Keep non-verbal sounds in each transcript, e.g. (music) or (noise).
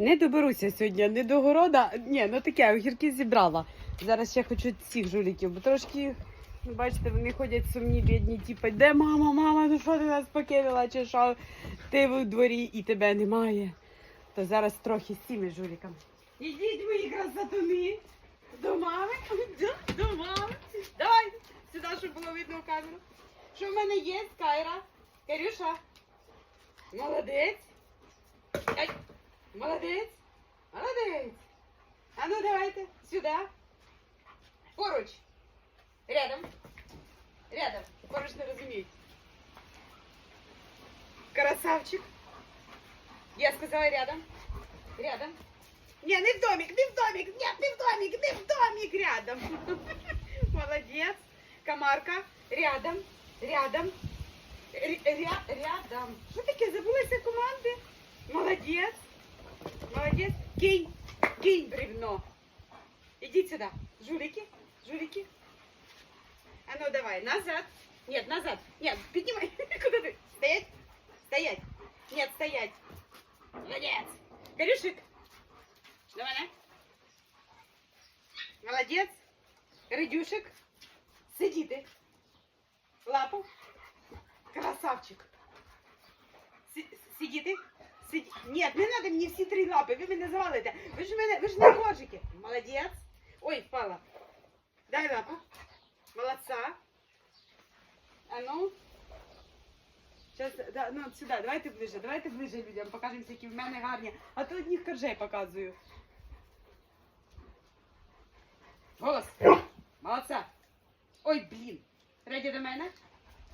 Не доберуся сьогодні не до города. Ні, ну таке, огірки зібрала. Зараз ще хочу цих жуліків, бо трошки, бачите, вони ходять сумні, бідні, типу, де мама, мама, ну що ти нас покинула, чи що ти в дворі і тебе немає. То зараз трохи з цими жуліками. Ідіть, мої красотуни. До мами, до, до мами. Давай сюди, щоб було видно в камеру. Що в мене є, Кайра? Карюша. Молодець. Ай. Молодець. Молодець. А ну давайте сюди. Поруч. Рядом. Рядом. Поруч не. Красавчик. Я сказала рядом. Рядом. Не, не в домик, не в домик, нет, не в домик, не в домик, рядом. (laughs) Молодец. Комарка, рядом, рядом, ря- рядом. Що таке, забулися команди? Молодець. Молодець. Кинь, кинь бревно. Ідіть сюди. Жулики, жулики. А ну давай, назад. Нет, назад. Нет, поднимай. (laughs) Куда ты? Стоять. Стоять. Нет, стоять. Молодец. Корюшек. Давай, на. Молодець. Ридюшек. Сидіти. Лапу. Красавчик. Си- Сидіти. Сиді... Ні, не треба мені всі три лапи, ви мене завалите. Ви ж мене, ви ж не коржики. Молодець. Ой, впала. Дай лапу. Молодца. А ну. Сейчас, да, ну сюди, давайте ближе, давайте ближе людям, покажемо, які в мене гарні. А то одних коржей показую. Голос. Молодця. Ой, блін. Раді до мене.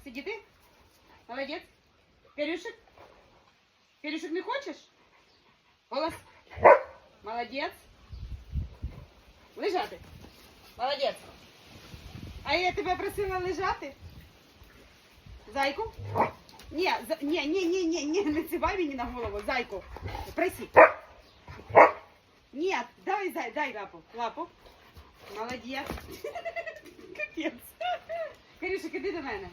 Сидіти? Молодець. Кирюшик? Кирюшик не хочеш? Голос. Молодець. Лежати. Молодець. А я тебе просила лежати? Зайку? Ні, за... ні, ні, ні, ні, ні, не цибай мені на голову, зайку. Проси. Ні, дай, дай, дай лапу. Лапу. Молодець. (laughs) Капець. Карюшик, іди до мене.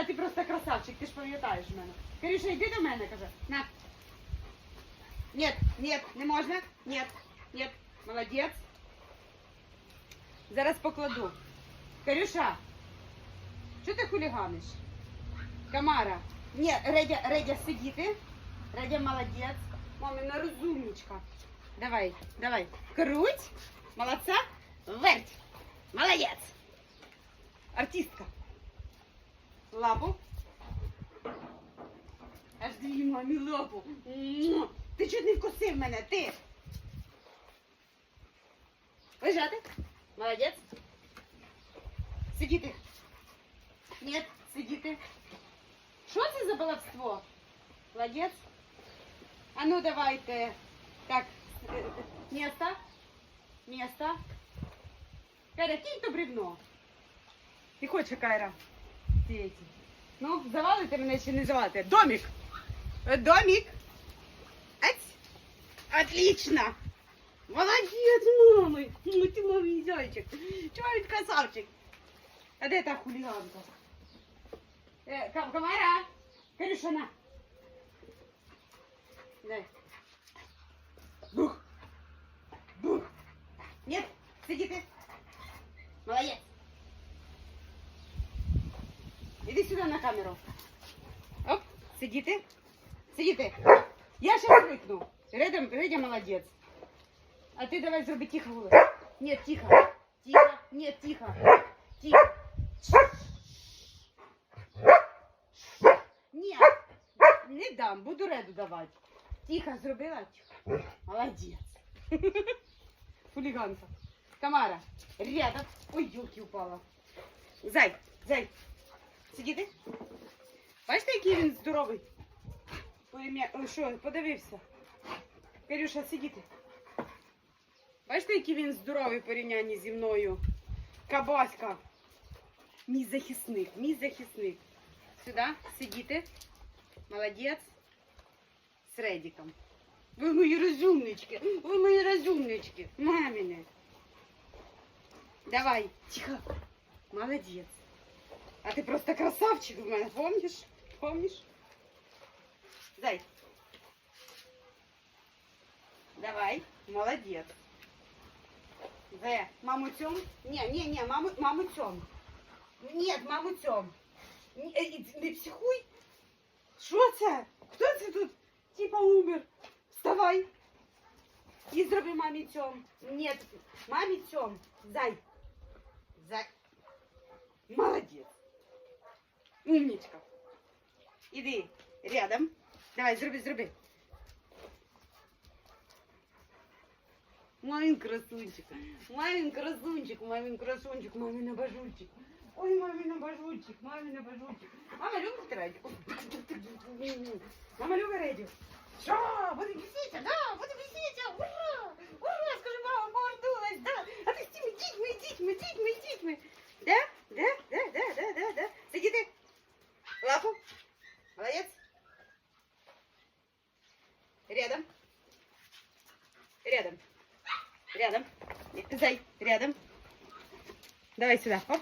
А ти просто красавчик, ти ж пам'ятаєш мене. Карюша, йди до мене, каже. На. Нет, нет, не можна. Нет, нет. Молодець. Зараз покладу. Карюша, що ти хуліганиш? Камара. Ні, Редя, Редя, сидіти. Редя молодець. Мамина розумничка. Давай, давай. Круть. Молодца. Верть. Молодец. Артистка. Лапу. Аж дві мамі лапу. Му. Ти чого не вкусив мене? Ти. Лежати. Молодець. Сидіти. Ні, сидіти. Що це за баловство? Молодець. А ну давайте. Так, е, е, место. Место. Кайра, кинь то бревно. Ти хочеш, Кайра? Ці. Ну, завалите мене чи не завалите? Домик. Е, Домик. Ать. Отлично. Молодец, мамы. Ну ты мой зайчик. Ведь красавчик? А де та хулиганка? Е, кам- камера. Карюшана. Дай. Бух. Бух. Нет, сиди ты. Молодец. Иди сюда на камеру. Оп. Сиди ты. Я сейчас крикну. Редя, Редя молодец. А ты давай зроби тихо голос. Нет, тихо. Тихо. Нет, тихо. Тихо. Нет. Не дам, буду Реду давати. Тихо, зробила. Тихо. Молодець. Хулиганка. Тамара, рядом. Ой, юлки упала. Зай, зай. Сидіти? Бачите, який він здоровий? Поім'я- Ой, Що, подивився. Карюша, сидіти. Бачите, який він здоровий в порівнянні зі мною. Кабаська. Мій захисник, мій захисник. Сюди, сидіти. Молодець. З Редиком. Ви мої розумнички, ви мої розумнички, маміни. Давай, тихо. Молодець. А ти просто красавчик в мене, помниш? Помниш? Зай. Давай, молодец. В, маму тем? Не, не, не, маму, маму тем. Нет, маму тем. Ні, е, і- Не психуй. Що це? Хто це тут? Типа умер. Вставай. І зроби мамі тем. Нет, мамі тем. Зай. Зай. Молодец. Умничка. Іди рядом. Давай, зроби, зроби. Мамин красунчик. Мамин красунчик, мамин красунчик, мамин обожульчик. Ой, мамин обожульчик, мамин обожульчик. Мама любит радио. Мама любит радио. Що? Буде висіти, да, буде висіти. Ура! Ура! Скажи, мама повернулась, да. А ти з тими дітьми, дітьми, дітьми, дітьми. Да? Да, да, да, да, да, да. рядом. Давай сюда. Оп.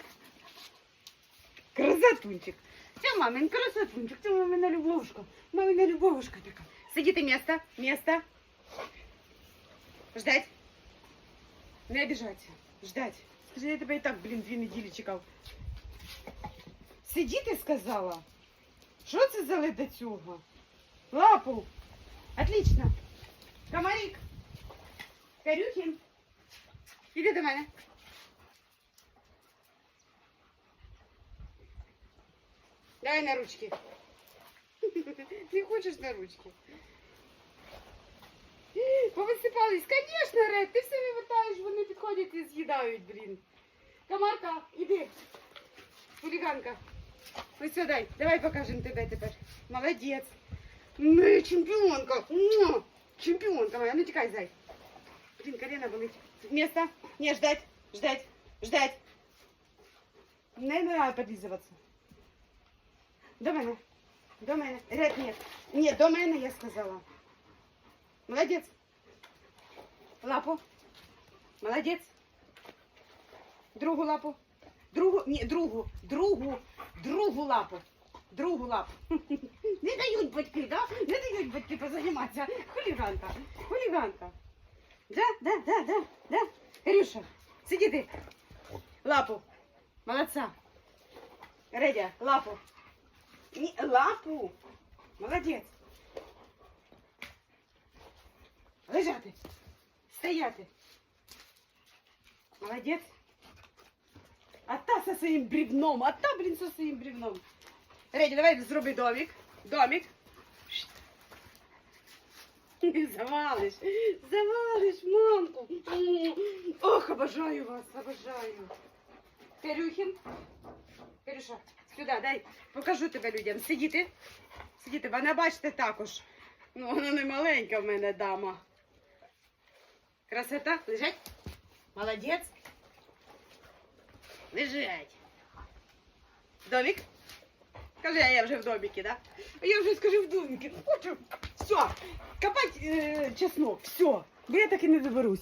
Красотунчик. Це мамин красотунчик. Це мамина любовушка. Мамина любовушка така. Сидіти место. Место. Ждать. Не обижаться. Ждать. Скажи, я тебе і так, блін, дві неділі чекав. Сидіти сказала. Що це за ледацюга? Лапу. Отлично. Комарик. Карюхін. Іди до мене. Давай на ручки. (laughs) Не хочеш на ручки? (gasps) Повисипались. Конечно, Ред, ти все вивертаєш, вони підходять і з'їдають, блін. Комарка, іди. Хуліганка. Ось сюди, давай покажемо тебе тепер. Молодець. Ну, чемпіонка. Муа. Чемпіонка моя, ну тікай, зай. Блін, колено болить. Место. Не, ждать, ждать, ждать. Не, не надо подлизываться. До мене. До мене. Ред, нет. Нет, до мене, я сказала. Молодец. Лапу. Молодец. Другу лапу. Другу, ні, другу, другу, другу лапу. Другу лапу. (laughs) Не дають батьки, да? Не дають батьки позаніматися. Хуліганка, хуліганка. Да, да, да, да, да. Кирюша, сиди ти. Лапу. Молодца. Редя, лапу. Ні, лапу. Молодець. Лежати. Стояти. Молодець. А та со своїм бревном, а та, блін, со своїм бревном. Реді, давай зроби домик. Домик. Завалиш, завалиш, мамку. Ох, обожаю вас, обожаю. Карюхін. Карюша, сюди, дай, покажу тебе людям. Сидіти. Сидіти, вона бачите також. Ну, вона не маленька в мене дама. Красота, лежать. Молодець. Лежать. Домик. Скажи, а я вже в домике, да? Я вже скажи в домике. Хочу. Все. Копать е, чеснок. Все. Бо я так і не доберусь.